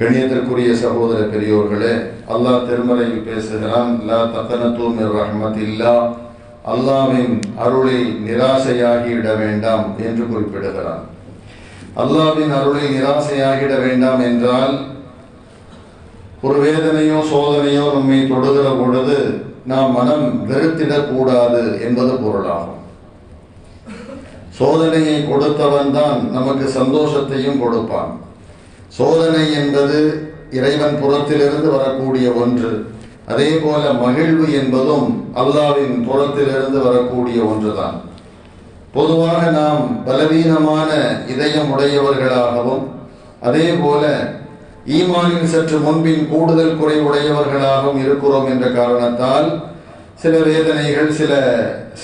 கண்ணியத்திற்குரிய சகோதர பெரியோர்களே அல்லாஹ் திருமறையில் பேசுகிறான் லா தக்கனத்து மிர் ரஹ்மத்தில்லா. அல்லாவின் அருளை நிராசையாகிவிட வேண்டாம் என்று குறிப்பிடுகிறான். அல்லாவின் அருளை நிராசையாகிட வேண்டாம் என்றால் ஒரு வேதனையோ சோதனையோ நம்மை தொடுகிற பொழுது நாம் மனம் வெறுத்திடக்கூடாது என்பது பொருளாகும். சோதனையை கொடுத்தவன் தான் நமக்கு சந்தோஷத்தையும் கொடுப்பான். சோதனை என்பது இறைவன் புறத்திலிருந்து வரக்கூடிய ஒன்று. அதே போல மகிழ்வு என்பதும் அல்லாவின் புறத்திலிருந்து வரக்கூடிய ஒன்றுதான். பொதுவாக நாம் பலவீனமான இதயம் உடையவர்களாகவும் அதே போல ஈமானின் சற்று முன்பின் கூடுதல் குறைவுடையவர்களாகவும் இருக்கிறோம் என்ற காரணத்தால் சில வேதனைகள் சில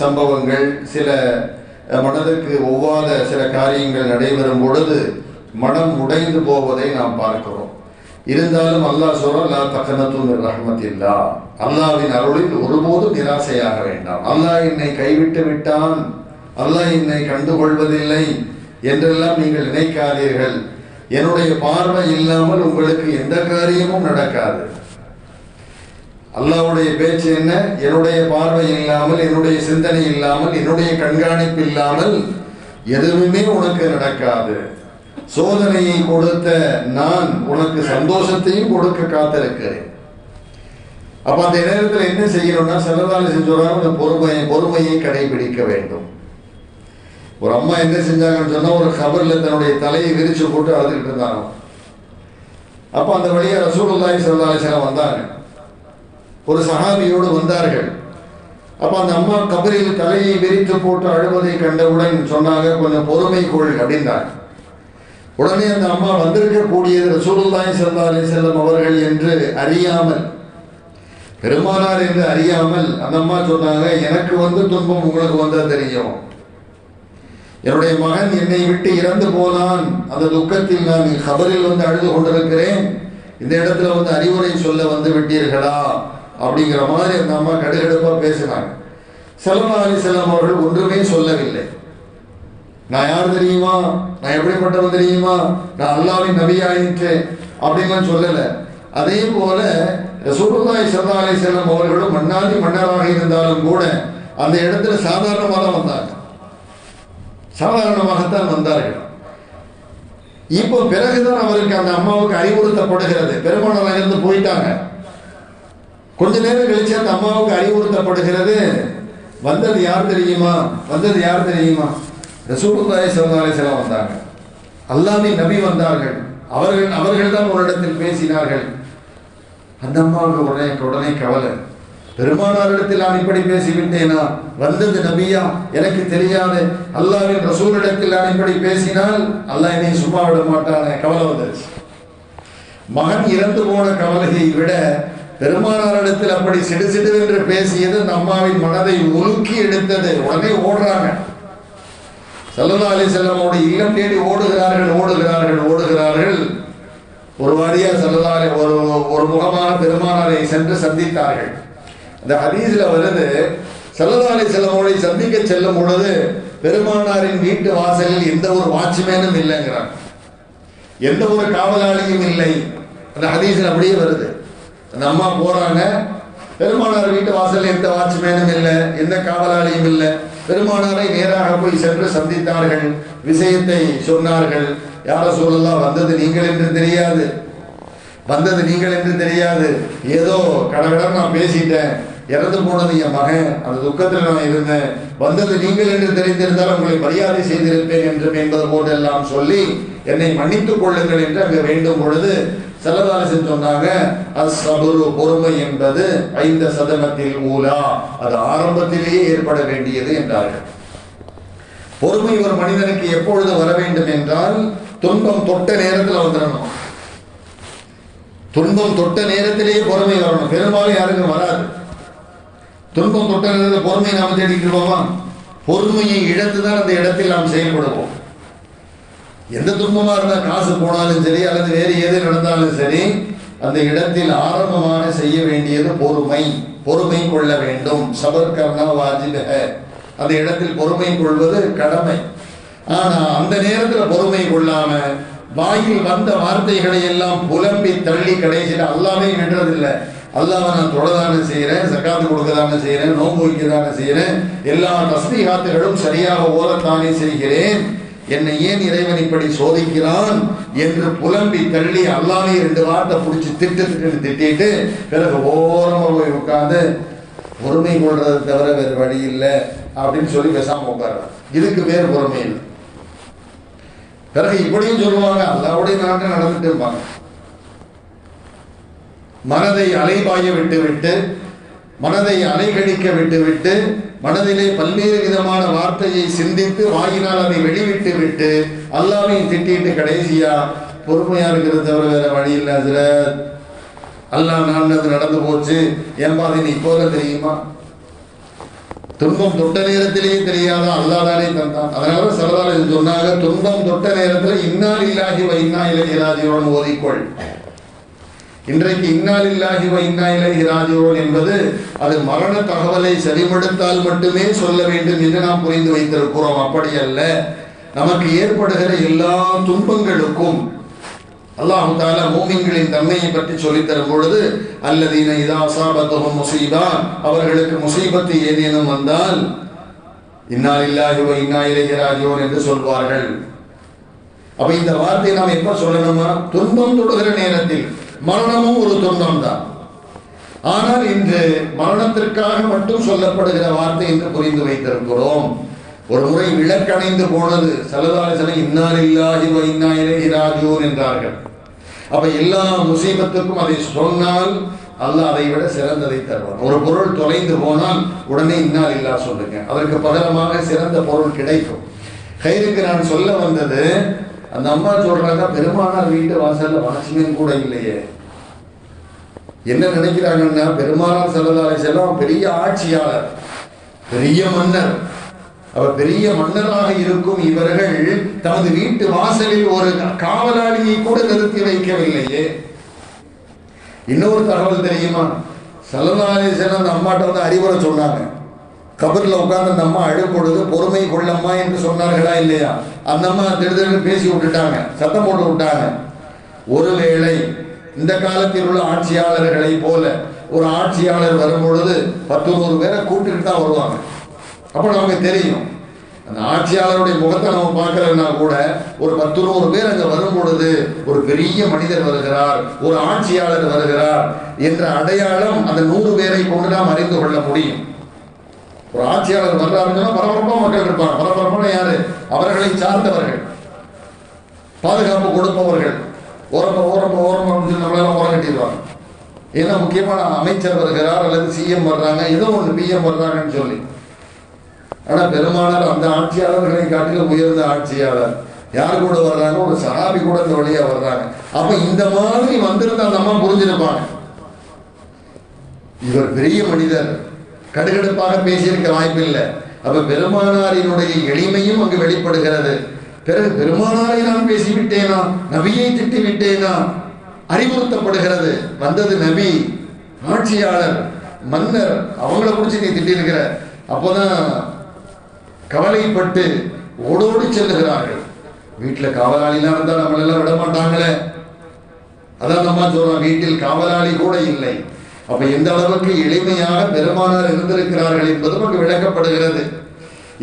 சம்பவங்கள் சில மனதுக்கு ஒவ்வாத சில காரியங்கள் நடைபெறும் பொழுது மனம் உடைந்து போவதை நாம் பார்க்கிறோம். இருந்தாலும் அல்லாஹ் சொல்றா தக்கனத்தும் ரஹமத்தில்லா. அல்லாவின் அருளில் ஒருபோதும் நிராசையாக வேண்டாம். அல்லாஹ் என்னை கைவிட்டு விட்டான். அல்லாஹ் என்னை கண்டுகொள்வதில்லை என்றெல்லாம் நீங்கள் நினைக்காதீர்கள். என்னுடைய பார்வை இல்லாமல் உங்களுக்கு எந்த காரியமும் நடக்காது. அல்லாவுடைய பேச்சு என்ன? என்னுடைய பார்வை இல்லாமல் என்னுடைய சிந்தனை இல்லாமல் என்னுடைய கண்காணிப்பு இல்லாமல் எதுவுமே உனக்கு நடக்காது. சோதனையை கொடுத்த நான் உனக்கு சந்தோஷத்தையும் கொடுக்க காத்திருக்கிறேன். அப்ப அந்த நேரத்தில் என்ன செய்யணும்னா செல்லதால செஞ்சோராங்க பொறுமையை பொறுமையை கடைபிடிக்க வேண்டும். ஒரு அம்மா என்ன செஞ்சாங்கன்னு சொன்னா ஒரு கபர்ல தன்னுடைய தலையை விரிச்சு போட்டு அழுதுகிட்டு இருந்தாங்க. அப்ப அந்த வழியா ரசூலுல்லாய் ஸல்லல்லாஹு வந்தாங்க. ஒரு சஹாபியோடு வந்தார்கள். அப்ப அந்த அம்மா கபரில் தலையை விரித்து போட்டு அழுவதை கண்டவுடன் சொன்னாங்க கொஞ்சம் பொறுமை கொள் அப்படின்னாங்க. உடனே அந்த அம்மா வந்திருக்கக்கூடியது ரசூலுல்லாய் சல்லா அலி செல்லம் அவர்கள் என்று அறியாமல் பெருமானார் என்று அறியாமல் அந்த அம்மா சொன்னாங்க எனக்கு வந்து துன்பம் உங்களுக்கு வந்தால் தெரியும். என்னுடைய மகன் என்னை விட்டு இறந்து போனான். அந்த துக்கத்தில் நான் கபரில் வந்து அழுது கொண்டிருக்கிறேன். இந்த இடத்துல வந்து அறிவுரை சொல்ல வந்து விட்டீர்களா? அப்படிங்கிற மாதிரி அந்த அம்மா கடுகடுப்பாக பேசினாங்க. செல்லா அலி செல்லம் அவர்கள் ஒன்றுமே சொல்லவில்லை. நான் யார் தெரியுமா? நான் எப்படிப்பட்டவன் தெரியுமா? நான் அல்லாவின் நபியாயிருக்கேன் அப்படின்னு சொல்லல. அதே போல ரசூலுல்லாஹி ஸல்லல்லாஹு அலைஹி வஸல்லம் அவர்களும் மன்னாதி மன்னராக இருந்தாலும் கூட அந்த இடத்துல சாதாரணமாக தான் வந்தாங்க. சாதாரணமாகத்தான் வந்தார்கள். இப்போ பிறகுதான் அவருக்கு அந்த அம்மாவுக்கு அறிவுறுத்தப்படுகிறது. பெருமானார் இருந்து போயிட்டாங்க. கொஞ்ச நேரம் கழிச்சு அந்த அம்மாவுக்கு அறிவுறுத்தப்படுகிறது. வந்தது யார் தெரியுமா? வந்தது யார் தெரியுமா? ரசூலுல்லாஹி ஸல்லல்லாஹு அலைஹி வஸல்லம் வந்தாங்க அல்லாஹ்வின் நபி வந்தார்கள். அவர்கள் அவர்கள் தான் ஒரு இடத்தில் பேசினார்கள். அந்த அம்மாவுக்கு உடனே உடனே கவலை. பெருமானாரிடத்தில் நான் இப்படி பேசிவிட்டேனா? வந்தது நபியா? எனக்கு தெரியாது. அல்லாவின் ரசூலிடத்தில் நான் இப்படி பேசினால் அல்லாஹ் என்னை சும்மா விட மாட்டானே. கவலை வந்துருச்சு. மகன் இறந்து போன கவலையை விட பெருமானாரிடத்தில் அப்படி சிடு சிடு என்று பேசியது அந்த அம்மாவின் மனதை உலுக்கி எடுத்தது. உடனே ஓடுறாங்க. சல்லல்லா அலி செல்லமோடு இல்லம் தேடி ஓடுகிறார்கள் ஓடுகிறார்கள் ஓடுகிறார்கள். ஒரு வாரியா அலி ஒரு ஒரு முகமான பெருமானாரை சென்று சந்தித்தார்கள். இந்த ஹதீஸ்ல வருது சல்லல்லா அலி செல்லமோடை சந்திக்க செல்லும் பொழுது பெருமானாரின் வீட்டு வாசலில் எந்த ஒரு வாட்ச்மேனும் இல்லைங்கிறாங்க எந்த ஒரு காவலாளியும் இல்லை. அந்த ஹதீஸ்ல அப்படியே வருது. அந்த அம்மா போறாங்க பெருமானார் வீட்டு வாசல் எந்த வாட்ச்மேனும் இல்லை எந்த காவலாளியும் இல்லை. பெருமானாரை நேராக போய் சென்று சந்தித்தார்கள். விஷயத்தை சொன்னார்கள். யார சொல்லலாம் வந்தது நீங்கள் என்று தெரியாது. வந்தது நீங்கள் என்று தெரியாது. ஏதோ கடவுளம் நான் பேசிட்டேன். இறந்து போனது என் மகன். அந்த துக்கத்தில் நான் இருந்தேன். வந்தது நீங்கள் என்று தெரிந்திருந்தால் உங்களை மரியாதை செய்திருப்பேன் என்று என்பது போன்றெல்லாம் சொல்லி என்னை மன்னித்துக் கொள்ளுங்கள் என்று அங்கு வேண்டும் பொழுது செல்லதாரசன் சொன்னாங்க அஸ்ஸபுரு பொறுமை என்பது ஐந்த சதனத்தில் ஊலா. அது ஆரம்பத்திலேயே ஏற்பட வேண்டியது என்றார்கள். பொறுமை ஒரு மனிதனுக்கு எப்பொழுது வர வேண்டும் என்றால் துன்பம் தொட்ட நேரத்தில் வந்துடணும் துன்பம் தொட்ட நேரத்திலேயே பொறுமை வரணும். பெரும்பாலும் யாருக்கும் வராது. துன்பம் தொட்ட நேரத்தில் பொறுமை நாம் தேடிக்கிட்டு போவோம் பொறுமையை இழந்து தான் அந்த இடத்தில் நாம் செயல்படுவோம். எந்த துன்பமா இருந்தா காசு போனாலும் சரி அல்லது வேறு எது நடந்தாலும் சரி அந்த இடத்தில் ஆரம்பமாக செய்ய வேண்டியது பொறுமை. பொறுமை கொள்ள வேண்டும். சபர் கர்ணா வாஜிப அந்த இடத்தில் பொறுமை கொள்வது கடமை. ஆனா அந்த நேரத்தில் பொறுமை கொள்ளாம வாயில் வந்த வார்த்தைகளை எல்லாம் புலம்பி தள்ளி கடைசியில் அல்லாமே விடுறதில்லை அல்லாவை நான் தொழதானே செய்கிறேன் சக்காத்து கொடுக்கதான செய்கிறேன் நோன்பு வைக்கதானே செய்கிறேன் எல்லா தஸ்மீகாத்துகளும் சரியாக ஓதத்தானே செய்கிறேன். என்னை ஏன் இறைவன் இப்படி சோதிக்கிறான் என்று புலம்பி தள்ளி அல்லாமே ரெண்டு வார்த்தை பிடிச்சி திட்டு திட்டு திட்டிட்டு பிறகு ஓரமாக போய் உட்காந்து பொறுமை கொள்றதை தவிர வேறு வழி இல்லை அப்படின்னு சொல்லி பேசாம உட்கார்றான். இதுக்கு பேர் பொறுமை இல்லை. பிறகு இப்படியும் சொல்லுவாங்க அல்லாவுடைய நாட்டை நடந்துட்டு இருப்பாங்க. மனதை அலைபாய விட்டு விட்டு மனதை அலைகழிக்க விட்டு விட்டு மனதிலே பல்வேறு விதமான வார்த்தையை சிந்தித்து வாயினால் அதை வெளிவிட்டு விட்டு அல்லாவையும் திட்டிட்டு கடைசியா பொறுமையா இருக்கிறது தவிர வேற வழி இல்லை அதுல அல்லாஹ் நானது நடந்து போச்சு. என் அது நீ இப்போதான் தெரியுமா? துன்பம் தொட்ட நேரத்திலேயே தெரியாதா அல்லாதானே தந்தான். அதனால சரதாரி சொன்னாங்க துன்பம் தொட்ட நேரத்துல இன்னால் இல்லாகி வைனா இன்னா இலைஹி ஓதிக்கொள். இன்றைக்கு இன்னால் இன்னா இலகி ராஜியோன் என்பது அது மரண தகவலை செறிமடுத்தால் மட்டுமே சொல்ல வேண்டும் என்று நாம் புரிந்து வைத்திருக்கிறோம். அப்படி அல்ல நமக்கு ஏற்படுகிற எல்லா துன்பங்களுக்கும் அல்லாஹு தாலா மூமின்களின் தன்மையை பற்றி சொல்லித்தரும் பொழுது அல்லதீன இதா அசாபத்துஹும் முசீபா அவர்களுக்கு முசீபத்து ஏதேனும் வந்தால் இன்னா இன்னா இலகி ராஜிஊன் என்று சொல்வார்கள். அப்ப இந்த வார்த்தையை நாம் எப்ப சொல்லணுமா? துன்பம் தொடுகிற நேரத்தில். மரணமும் ஒரு துன்பம் தான் ஆனால் இன்று மரணத்திற்காக மட்டும் சொல்லப்படுகிற வார்த்தை என்று புரிந்து வைத்திருக்கிறோம். ஒரு முறை விளக்கணைந்து போனது சலதாசனை இன்னார் இல்லாஹி வ இன்னா என்றார்கள். அப்ப எல்லா முசீபத்துக்கும் அதை சொன்னால் அல்ல அதை விட சிறந்ததை தருவான். ஒரு பொருள் தொலைந்து போனால் உடனே இன்னால் இல்லா சொல்லுங்க. அதற்கு பகரமாக சிறந்த பொருள் கிடைக்கும். கைருக்கு நான் சொல்ல வந்தது அந்த அம்மா சொல்றாங்க பெருமானார் வீட்டு வாசல்ல வாட்ச்மேன் கூட இல்லையே. என்ன நினைக்கிறாங்கன்னா பெருமானார் செல்லதாரை செல்லம் பெரிய ஆட்சியாளர் பெரிய மன்னர். அவர் பெரிய மன்னராக இருக்கும் இவர்கள் தமது வீட்டு வாசலில் ஒரு காவலாளியை கூட நிறுத்தி வைக்கவில்லையே. இன்னொரு தகவல் தெரியுமா? சல்லல்லாஹு அந்த அம்மாட்ட வந்து அறிவுரை சொன்னாங்க. கபரில் உட்கார்ந்து அந்த அம்மா அழும் பொழுது பொறுமை கொள்ளம்மா என்று சொன்னார்களா இல்லையா? அந்த அம்மா திடுதிடு பேசி விட்டுட்டாங்க சத்தம் போட்டு விட்டாங்க. ஒருவேளை இந்த காலத்தில் உள்ள ஆட்சியாளர்களை போல ஒரு ஆட்சியாளர் வரும் பொழுது பத்து நூறு பேரை கூப்பிட்டுட்டு தான் வருவாங்க. அப்போ நமக்கு தெரியும் அந்த ஆட்சியாளருடைய முகத்தை நம்ம பார்க்கலன்னா கூட ஒரு பத்து நூறு பேர் அங்கே வரும் பொழுது ஒரு பெரிய மனிதர் வருகிறார் ஒரு ஆட்சியாளர் வருகிறார் என்ற அடையாளம் அந்த நூறு பேரை கொண்டு நாம் அறிந்து கொள்ள முடியும். ஒரு ஆட்சியாளர் வர்றாருன்னா பரபரப்பாக மக்கள் இருப்பாங்க. பரபரப்பான யாரு? அவர்களை சார்ந்தவர்கள். பாதுகாப்பு கொடுப்பவர்கள். ஓரமா ஓரமா ஓரமா அப்படின்னு நம்மளால ஓரம் கட்டிடுவாங்க. ஏன்னா முக்கியமான அமைச்சர் வருகிறார் அல்லது சிஎம் வர்றாங்க. ஏதோ ஒன்று பிஎம் வர்றாங்கன்னு சொல்லி. ஆனால் பெருமானார் அந்த ஆட்சியாளர்களை காட்டிலும் உயர்ந்த ஆட்சியாளர். யார் கூட வர்றாங்க? ஒரு சஹாபி கூட இந்த வழியாக வர்றாங்க. அப்போ இந்த மாதிரி வந்திருந்த அந்த அம்மா புரிஞ்சிருப்பாங்க. இவர் பெரிய மனிதர். கடுகடுப்பாக பேசியிருக்க வாய்ப்பில்லை. அப்ப பெருமானாரினுடைய எளிமையும் அங்கு வெளிப்படுகிறது. பிறகு பெருமானாரை நான் பேசிவிட்டேனா? நபியை திட்டி விட்டேனா அறிவுறுத்தப்படுகிறது. வந்தது நபி ஆட்சியாளர் மன்னர் அவங்கள குறிச்சு நீ திட்டிருக்கிற அப்போதான் கவலைப்பட்டு ஓடோடி செல்லுகிறார்கள். வீட்டில் காவலாளிலாம் இருந்தால் நம்மளெல்லாம் விட மாட்டாங்களே அதான் நம்ம சொல்றோம் வீட்டில் காவலாளி கூட இல்லை. அப்ப எந்த அளவுக்கு எளிமையாக பெருமானார் இருந்திருக்கிறார்கள் என்பதும் அங்கு விளக்கப்படுகிறது.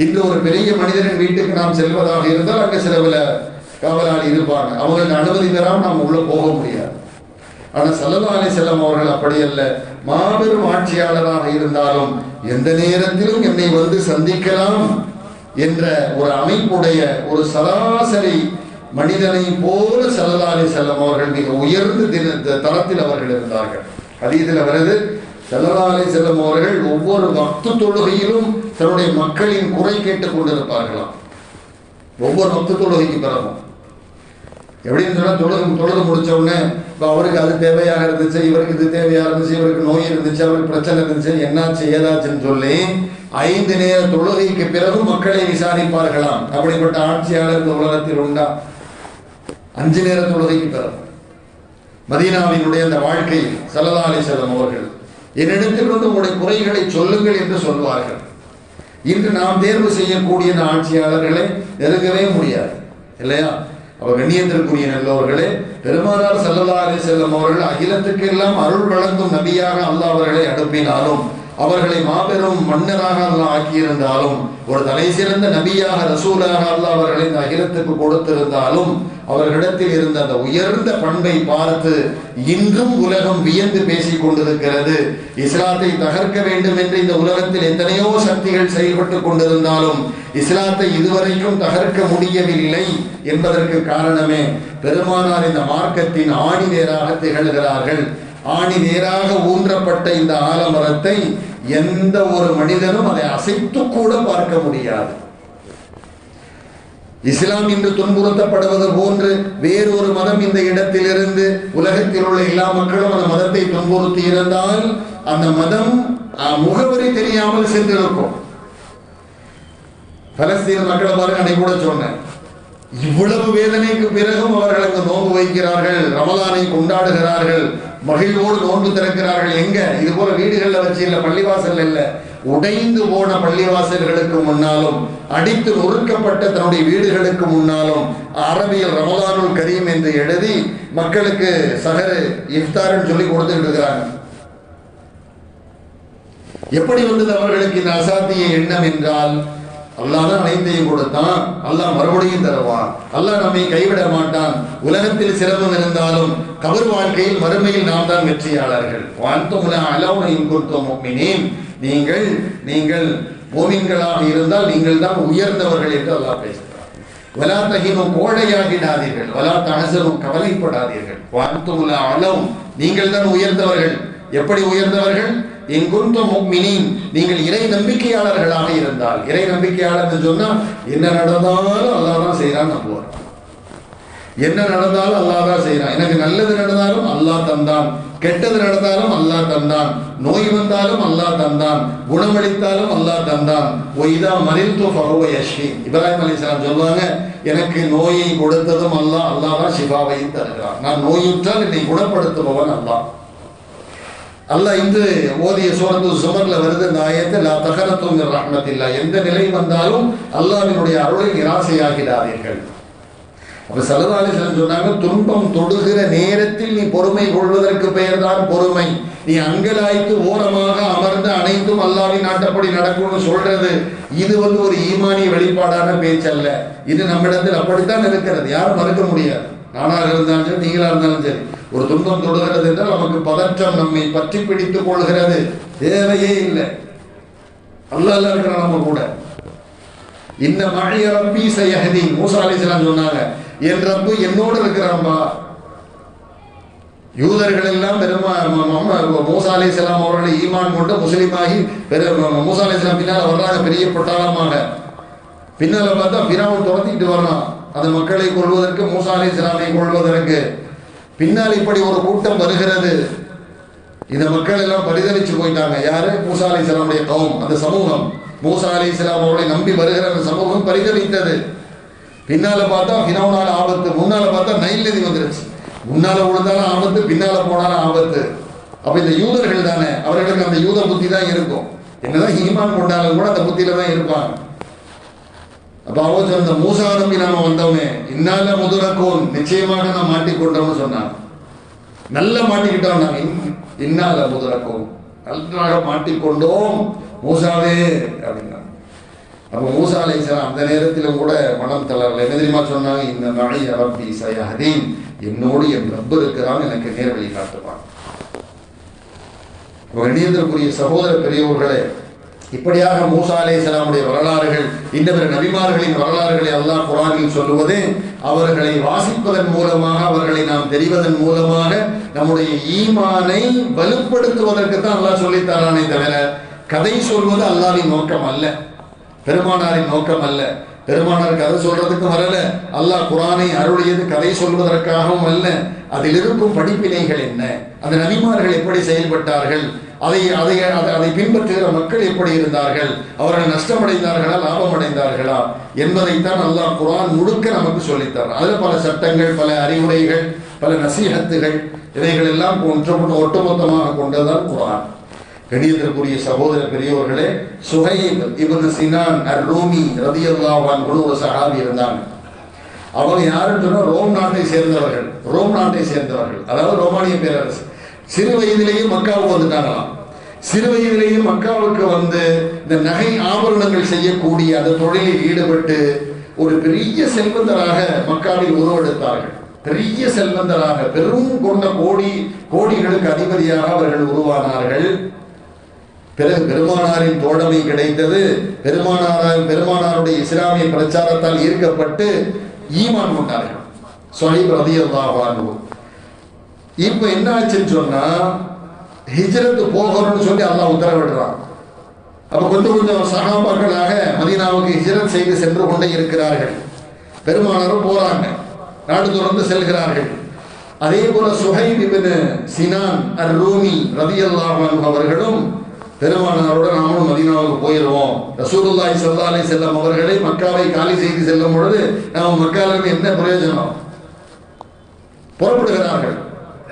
இன்று ஒரு பெரிய மனிதரின் வீட்டுக்கு நாம் செல்வதாக இருந்தால் அங்கே சில பல காவலாளி இருப்பாங்க. அவங்களுக்கு அனுமதி பெறாமல் நாம் உள்ளே போக முடியாது. ஆனால் சல்லல்லாஹு செல்லம் அவர்கள் அப்படி அல்ல. மாபெரும் ஆட்சியாளராக இருந்தாலும் எந்த நேரத்திலும் என்னை வந்து சந்திக்கலாம் என்ற ஒரு அமைப்புடைய ஒரு சராசரி மனிதனை போல சல்லல்லாஹு செல்லம் அவர்கள் மிக உயர்ந்த தின தரத்தில் அவர்கள் இருந்தார்கள். அதீதில் வருது செல்லலாலை செல்லும் அவர்கள் ஒவ்வொரு பக்து தொழுகையிலும் தன்னுடைய மக்களின் குறை கேட்டுக் கொண்டிருப்பார்களாம். ஒவ்வொரு பக்து தொழுகைக்கு பிறகும். எப்படின்னு சொன்னால் தொழுது தொழுது முடிச்ச உடனே இப்போ அவருக்கு அது தேவையாக இருந்துச்சு இவருக்கு இது தேவையாக இருந்துச்சு இவருக்கு நோய் இருந்துச்சு அவருக்கு பிரச்சனை இருந்துச்சு என்னாச்சு ஏதாச்சுன்னு சொல்லி ஐந்து நேர தொழுகைக்கு பிறகு மக்களை விசாரிப்பார்களாம். அப்படிப்பட்ட ஆட்சியாளர் இந்த உலகத்தில் உண்டா? அஞ்சு நேர தொழுகைக்கு பிறகு மதீனாவினுடைய அந்த வாழ்க்கை சல்லா அலிசல்லம் அவர்கள் என்னிடத்தில் வந்து உங்களுடைய குறைகளை சொல்லுங்கள் என்று சொல்வார்கள். இன்று நாம் தேர்வு செய்யக்கூடிய இந்த ஆட்சியாளர்களை நெருங்கவே முடியாது இல்லையா? அவர் கண்ணியத்திற்குரிய நல்லவர்களே பெருமானார் சல்லதா அலி செல்லம் அவர்கள் அகிலத்துக்கு எல்லாம் அருள் வழங்கும் நபியாக அல்லாஹ் அவர்களை அனுப்பினாலும் அவர்களை மாபெரும் மன்னராக அல்லாஹ் ஆக்கியிருந்தாலும் ஒரு தலை சிறந்த நபியாக ரசூலாக அல்லாஹ் அவர்களை இந்த அகிலத்துக்கு கொடுத்திருந்தாலும் அவர்களிடத்தில் இருந்த அந்த உயர்ந்த பண்பை பார்த்து இன்றும் உலகம் வியந்து பேசிக் கொண்டிருக்கிறது. இஸ்லாத்தை தகர்க்க வேண்டும் என்று இந்த உலகத்தில் எத்தனையோ சக்திகள் செயல்பட்டு கொண்டிருந்தாலும் இஸ்லாத்தை இதுவரைக்கும் தகர்க்க முடியவில்லை என்பதற்கு காரணமே பெருமானார் இந்த மார்க்கத்தின் ஆணி நேராக திகழ்கிறார்கள். ஆணி நேராக ஊன்றப்பட்ட இந்த ஆலமரத்தை எந்த ஒரு மனிதனும் அதை அசைத்து கூட பார்க்க முடியாது. இஸ்லாம் இன்று துன்புறுத்தப்படுவது போன்று வேறொரு மதம் இந்த இடத்திலிருந்து உலகத்தில் உள்ள எல்லா மக்களும் அந்த மதத்தை துன்புறுத்தி இருந்தால் அந்த மதம் அஹ், முகவரி தெரியாமல் சென்றிருக்கும். பலஸ்தீன மக்களை பாருங்க அன்னைக்கு கூட சொன்னேன். இவ்வளவு வேதனைக்கு பிறகும் அவர்களுக்கு நோன்பு வைக்கிறார்கள் ரமலானை கொண்டாடுகிறார்கள் மகிழ்வோடு நோன்பு திறக்கிறார்கள். எங்க? இது போல வீடுகள்ல வச்சு இல்ல பள்ளிவாசல் இல்ல. உடைந்து போன பள்ளிவாசல்களுக்கு முன்னாலும் அடித்து நொறுக்கப்பட்ட தன்னுடைய வீடுகளுக்கு முன்னாலும் அரபியில் ரமலானுல் கரீம் என்று எழுதி மக்களுக்கு சகரு இஃப்தார்னு சொல்லி கொடுத்துட்டு இருக்கிறாங்க. எப்படி வந்தது அவர்களுக்கு இந்த அசாத்திய எண்ணம் என்றால் அல்லாஹ் தான் அனைத்தையும் கொடுத்தான். அல்லாஹ் மறுபடியும் தருவான். அல்லாஹ் நம்மை கைவிட மாட்டான். உலகத்தில் சிரமம் இருந்தாலும் கபர் வாழ்க்கையில் மறுமையில் நாம் தான் வெற்றியாளர்கள். வாழ்த்துமுல அலவுனையும் கொடுத்தோம் முக்மினேன். நீங்கள் நீங்கள் மோமின்களாக இருந்தால் நீங்கள் தான் உயர்ந்தவர்கள் என்று அல்லாஹ் பேசுகிறார் வலா தகினும் கோழையாகிடாதீர்கள் வலா தகசரும் கவலைப்படாதீர்கள். வாழ்த்துமுல அலவும் நீங்கள் தான் உயர்ந்தவர்கள். எப்படி உயர்ந்தவர்கள்? நீங்கள் இறை நம்பிக்கையாளர்களாக இருந்தால். இறை நம்பிக்கையாளர் சொன்னா என்ன நடந்தாலும் அல்லாஹ் தான் செய்யறான் நம்புவார் என்ன நடந்தாலும் அல்லாதான் செய்யறான் எனக்கு நல்லது நடந்தாலும் அல்லாஹ் தந்தான். கெட்டது நடந்தாலும் அல்லாஹ் தந்தான். நோய் வந்தாலும் அல்லாஹ் தந்தான். குணமளித்தாலும் அல்லாஹ் தந்தான். ஒய்தா மறித்து ஃபஹுவ யஷ்ஃபி. இப்ராஹிம் இஸ்லாம் சொல்லுவாங்க எனக்கு நோயை கொடுத்ததும் அல்லாஹ் அல்லாஹ் தான் சிவாவையும் தருகிறான் நான் நோயுற்றால் என்னை குணப்படுத்துபவன் அல்லாஹ். அல்லாஹ் இந்து ஓதிய சூரத்து சுமர்ல வருது இந்த ஆயத்தை லா தகரத்தும் ரஹ்மத்தில்லா. எந்த நிலை வந்தாலும் அல்லாஹ்வினுடைய அருளை நிராசையாகிடாதீர்கள் அப்ப சலதாலி சொன்னாங்க துன்பம் தொடுகிற நேரத்தில் நீ பொறுமை கொள்வதற்கு பெயர்தான் பொறுமை. நீ அங்கலாய்த்து ஓரமாக அமர்ந்து அனைத்தும் அல்லாவின் நாட்டப்படி நடக்கும்னு சொல்றது இது வந்து ஒரு ஈமானிய வெளிப்பாடான பேச்சல்ல. இது நம்மிடத்தில் அப்படித்தான் இருக்கிறது. யாரும் மறுக்க முடியாது. நானாக இருந்தாலும் சரி நீங்களா இருந்தாலும் சரி. ஒரு துன்பம் தொடுகிறது என்றால் நமக்கு பதற்றம் நம்மை பற்றி பிடித்துக் கொள்கிறது. தேவையே இல்லை. அல்ல அல்ல இருக்கிறான் நம்ம கூட. இந்த மழைய ரப்பி சயஹதி. மூசா அலிஸ்லாம் சொன்னாங்க. என் ரப்பு என்னோடு இருக்கிறான்பா? யூதர்கள் எல்லாம் பெருமா ம- ம- அவர்களை ஈமான் கொண்டு முஸ்லீமாகி பெரு ம- மூசா அலிஸ்லாம் வர்றாங்க பெரிய பொட்டாளமாக பின்னால பார்த்தா பிராவும் துரத்திட்டு வரலாம் அந்த மக்களை கொள்வதற்கு மூசா அலிஸ்லாமை கொள்வதற்கு பின்னால் இப்படி ஒரு கூட்டம் வருகிறது. இந்த மக்கள் எல்லாம் பரிதவிச்சு போயிட்டாங்க. யாரு? மூசா அலி இஸ்லாமுடைய கவும் அந்த சமூகம். மூசா அலி இஸ்லாமோட நம்பி வருகிற அந்த சமூகம் பரிதவித்தது. பின்னால பார்த்தா பினவுனால ஆபத்து முன்னால பார்த்தா நைல் நதி வந்துருச்சு. முன்னால விழுந்தாலும் ஆபத்து பின்னால போனாலும் ஆபத்து. அப்ப இந்த யூதர்கள் தானே? அவர்களுக்கு அந்த யூத புத்தி தான் இருக்கும். என்னதான் ஈமான் கொண்டாலும் கூட அந்த புத்தியில தான் இருப்பாங்க. அப்போ அவன் சொன்ன மூசா நம்பி நாம வந்தவனே இன்னால முதுரக்கோன் நிச்சயமாக நான் மாட்டிக்கொண்டோம்னு சொன்னான். நல்லா மாட்டிக்கிட்டோம் நாம் இன்- இன்னால முதலக்கோன் நன்றாக மாட்டிக்கொண்டோம் மூசாவே அப்படின்னா அப்ப மூசா அலைசலாம் அந்த நேரத்திலும் கூட மனம் தளரல. என்ன தெரியுமா சொன்னாங்க? இந்த மழை அரபி சயாதீன் என்னோடு என் ரப்பு இருக்கிறான் எனக்கு நேர்வழி காட்டுவான். கண்ணியத்திற்குரிய சகோதர பெரியவர்களே இப்படியாக மூசா இஸ்லாமுடைய வரலாறுகள் இந்த பிற நபிமார்களின் வரலாறுகளை அல்லாஹ் குரானில் சொல்லுவது அவர்களை வாசிப்பதன் மூலமாக அவர்களை நாம் தெரிவதன் மூலமாக நம்முடைய ஈமானை வலுப்படுத்துவதற்கு தான் அல்லாஹ் சொல்லித்தாரானே தவிர கதை சொல்வது அல்லாவின் நோக்கம் அல்ல பெருமானாரின் நோக்கம் அல்ல. பெருமானார் கதை சொல்றதுக்கு வரல. அல்லாஹ் குரானை அருளியது கதை சொல்வதற்காகவும் அல்ல. அதில் இருக்கும் படிப்பினைகள் என்ன? அந்த நபிமார்கள் எப்படி செயல்பட்டார்கள்? அதை அதை அதை அதை பின்பற்றுகிற மக்கள் எப்படி இருந்தார்கள்? அவர்கள் நஷ்டமடைந்தார்களா லாபம் அடைந்தார்களா என்பதைத்தான் அல்லாஹ் குரான் முழுக்க நமக்கு சொல்லித்தார் அதில் பல சட்டங்கள் பல அறிவுரைகள் பல நசீகத்துகள் இவைகள் எல்லாம் ஒன்று ஒட்டுமொத்தமாக கொண்டதுதான் குரான். கணியத்திற்குரிய சகோதர பெரியவர்களே சுஹைப் இவன் சினான் அர் ரூமி அல்லாஹான் குழு ஒரு சஹாபி இருந்தாங்க. அவங்க யாருன்னு சொன்னால் ரோம் நாட்டை சேர்ந்தவர்கள். ரோம் நாட்டை சேர்ந்தவர்கள். அதாவது ரோமானிய பேரரசு. சிறு வயதிலேயே மக்காவுக்கு வந்துட்டாங்களாம். சிறு வயதிலேயே மக்காவுக்கு வந்து இந்த நகை ஆபரணங்கள் செய்யக்கூடிய அந்த தொழிலில் ஈடுபட்டு ஒரு பெரிய செல்வந்தராக மக்காவில் உருவெடுத்தார்கள். பெரிய செல்வந்தராக பெரும் கொண்ட கோடி கோடிகளுக்கு அதிபதியாக அவர்கள் உருவானார்கள். பிறகு பெருமானாரின் தோழமை கிடைத்தது. பெருமானாரால் பெருமானாருடைய இஸ்லாமிய பிரச்சாரத்தால் ஈர்க்கப்பட்டு ஈமான் கொண்டார்கள். சொஹீப் ரதியல்லாஹு இப்போ என்ன ஆச்சுன்னு சொன்னா ஹிஜ்ரத்து போகணும்னு சொல்லி அல்லாஹ் உத்தரவிடுறான். அப்ப கொஞ்சம் கொஞ்சம் சகாபாக்களாக மதீனாவுக்கு ஹிஜ்ரத் செய்து சென்று கொண்டே இருக்கிறார்கள். பெருமானாரும் போறாங்க. நாடு தொடர்ந்து செல்கிறார்கள். அதே போல சுஹைப் இப்னு சினான் அர் ரூமி ரவி அல்லாஹ் அவர்களும் பெருமானாரோட நாமளும் மதீனாவுக்கு போயிடுவோம் ரசூலுல்லாஹி ஸல்லல்லாஹு செல்லும் அவர்களை மக்காவை காலி செய்து செல்லும் பொழுது நாம் மக்காவிலிருந்து என்ன பிரயோஜனம்? புறப்படுகிறார்கள்.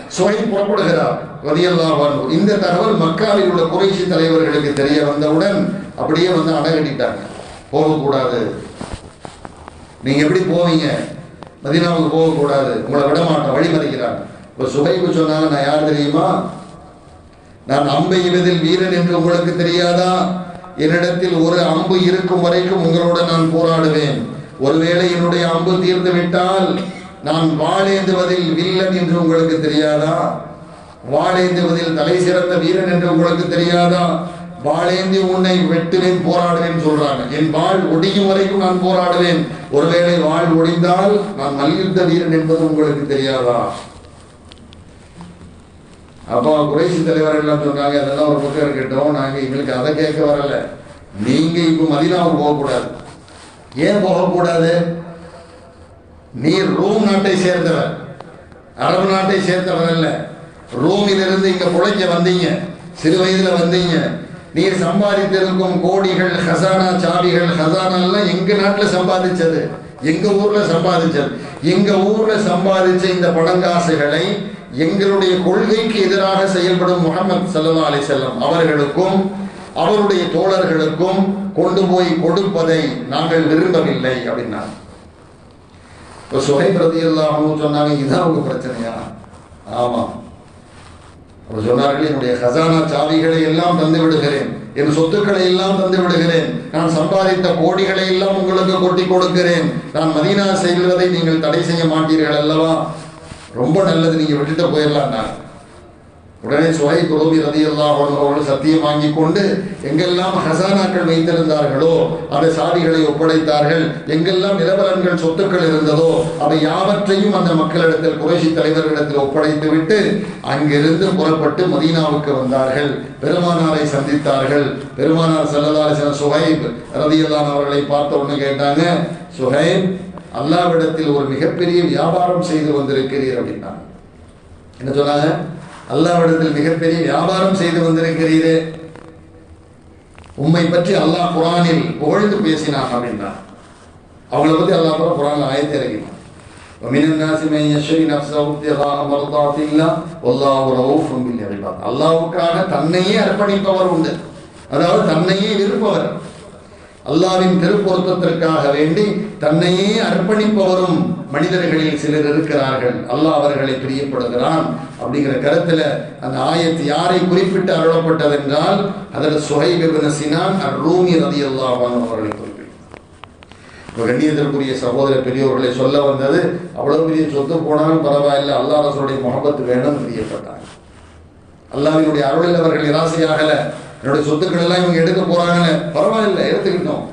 சுவை புறப்படுகிறார். ரதியல்லாஹு அன்ஹு. இந்த தகவல் மக்காவில் உள்ள குறைசி தலைவர்களுக்கு தெரிய வந்தவுடன் அப்படியே வந்து அடகட்டிட்டாங்க போகக்கூடாது. நீங்க எப்படி போவீங்க? மதீனாவுக்கு போகக்கூடாது. உங்களை விட மாட்டோம் வழிமறிக்கிறாங்க இப்போ சுகைக்கு சொன்னாங்க நான் யார் தெரியுமா? நான் அம்பு இவதில் வீரன் என்று உங்களுக்கு தெரியாதா? என்னிடத்தில் ஒரு அம்பு இருக்கும் வரைக்கும் உங்களோட நான் போராடுவேன். ஒருவேளை என்னுடைய அம்பு தீர்ந்து விட்டால் நான் வாழேந்துவதில் வில்லன் என்று உங்களுக்கு தெரியாதா? வாழேந்துவதில் தலை சிறந்த வீரன் என்று உங்களுக்கு தெரியாதா? வாழேந்தி உன்னை வெட்டுவேன் போராடுவேன் சொல்றாங்க. என் வாழ் ஒடியும் வரைக்கும் நான் போராடுவேன். ஒருவேளை வாழ் ஒடிந்தால் நான் மல்யுத்த வீரன் என்பது உங்களுக்கு தெரியாதா? அப்போ குறைசி தலைவர் எல்லாம் சொன்னாங்க? அதெல்லாம் ஒரு பக்கம் இருக்கட்டும். நாங்கள் எங்களுக்கு அதை கேட்க வரல. நீங்க இப்போ மதினாவுக்கு போகக்கூடாது ஏன் போகக்கூடாது நீர் ரோம் நாட்டை சேர்ந்தவர். அரபு நாட்டை சேர்ந்தவர் அல்ல. ரோமிலிருந்து இங்க புழைஞ்ச வந்தீங்க. சிறு வயதுல வந்தீங்க. நீர் சம்பாதித்திருக்கும் கோடிகள் ஹசானா சாவிகள் ஹசானா எல்லாம் எங்க நாட்டில் சம்பாதிச்சது? எங்க ஊர்ல சம்பாதிச்சது? எங்க ஊர்ல சம்பாதிச்ச இந்த பணங்காசுகளை எங்களுடைய கொள்கைக்கு எதிராக செயல்படும் முகமது சல்லா அலி செல்லம் அவர்களுக்கும் அவருடைய தோழர்களுக்கும் கொண்டு போய் கொடுப்பதை நாங்கள் விரும்பவில்லை அப்படின்னா இப்போ சுகை பிரதி எல்லாம் சொன்னாங்க இதுதான் உங்க பிரச்சனையா? ஆமாம். அவர் சொன்னார்கள் என்னுடைய ஹசானா சாவிகளை எல்லாம் தந்து விடுகிறேன் என் சொத்துக்களை எல்லாம் தந்து விடுகிறேன் நான் சம்பாதித்த கோடிகளை எல்லாம் உங்களுக்கு கொட்டி கொடுக்கிறேன் நான் மதீனா செல்வதை நீங்கள் தடை செய்ய மாட்டீர்கள் அல்லவா? ரொம்ப நல்லது நீங்க விட்டுட்டு போயிடலாம் நான் உடனே சுவை குரோபி ரதியெல்லாம் அவர்களோடு சத்தியம் வாங்கி கொண்டு எங்கெல்லாம் ஹசானாக்கள் வைத்திருந்தார்களோ அந்த சாவிகளை ஒப்படைத்தார்கள் எங்கெல்லாம் நிலவரன்கள் சொத்துக்கள் இருந்ததோ அவை யாவற்றையும் அந்த மக்களிடத்தில் குறைசி தலைவர்களிடத்தில் ஒப்படைத்து விட்டு அங்கிருந்து புறப்பட்டு மதீனாவுக்கு வந்தார்கள். பெருமானாரை சந்தித்தார்கள். பெருமானார் செல்லதாரசன சுஹைப் ரதியல்லான் அவர்களை பார்த்த உடனே கேட்டாங்க சுஹைப் அல்லாவிடத்தில் ஒரு மிகப்பெரிய வியாபாரம் செய்து வந்திருக்கிறீர் அப்படின்னா என்ன சொன்னாங்க அல்லாவிடத்தில் மிகப்பெரிய வியாபாரம் செய்து வந்திருக்கிறீரே உம்மை பற்றி அல்லாஹ் குரானில் புகழ்ந்து பேசினான் அப்படின்னா அவங்கள பத்தி அல்லாஹ் கூட குரான் ஆயத்தை இறங்கினான் ومن الناس من يشري نفسه ابتغاء مرضات الله والله رؤوف بالعباد அல்லாஹ்வுக்காக தன்னையே அர்ப்பணிப்பவர் உண்டு அதாவது தன்னையே விருப்பவர் அல்லாவின் திருப்பொருத்தத்திற்காக வேண்டி தன்னையே அர்ப்பணிப்பவரும் மனிதர்களில் சிலர் இருக்கிறார்கள். அல்லாஹ் அவர்களை பிரியப்படுகிறான். அப்படிங்கிற கருத்துல அந்த ஆயத்து யாரை குறிப்பிட்டு அருளப்பட்டது என்றால் அதில் சுஹைபின் சினான் அர் ரூமி ரதி அல்லாஹான் அவர்களை இப்போ கண்ணியத்திற்குரிய சகோதர பெரியோர்களை சொல்ல வந்தது அவ்வளவு பெரிய சொத்து போனாலும் பரவாயில்லை. அல்லாஹ் அரசுடைய முகப்பத்து வேணும் பிரியப்பட்டாங்க அல்லாவினுடைய அருளில் அவர்கள் நிராசையாகலை. என்னுடைய சொத்துக்கள் எல்லாம் இவங்க எடுக்க போறாங்கன்னு பரவாயில்ல எடுத்துக்கிட்டோம்.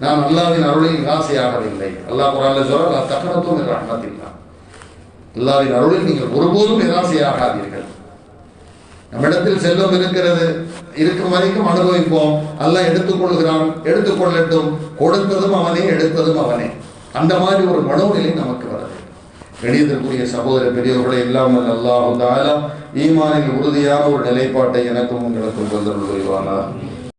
நான் அல்லாவின் அருளில் ஆகவில்லை அல்லா குரான்ல சொல்ல தக்கனத்தும் ரஹ்மத்தில்லா. அல்லாவின் அருளில் நீங்கள் ஒருபோதும் நிராசையாகாதீர்கள் நம்மிடத்தில் செல்வம் இருக்கிறது இருக்கும் வரைக்கும் அனுபவிப்போம். அல்ல எடுத்துக்கொள்கிறான் எடுத்துக்கொள்ளட்டும். கொடுத்ததும் அவனே எடுத்ததும் அவனே. அந்த மாதிரி ஒரு மனோநிலை நமக்கு வருது சகோதர பெரியவர்களை இல்லாமல் அல்லாஹ் ஈமானில் உறுதியான ஒரு நிலைப்பாட்டை எனக்கும் உங்களுக்கும் தந்தருள் புரிவானா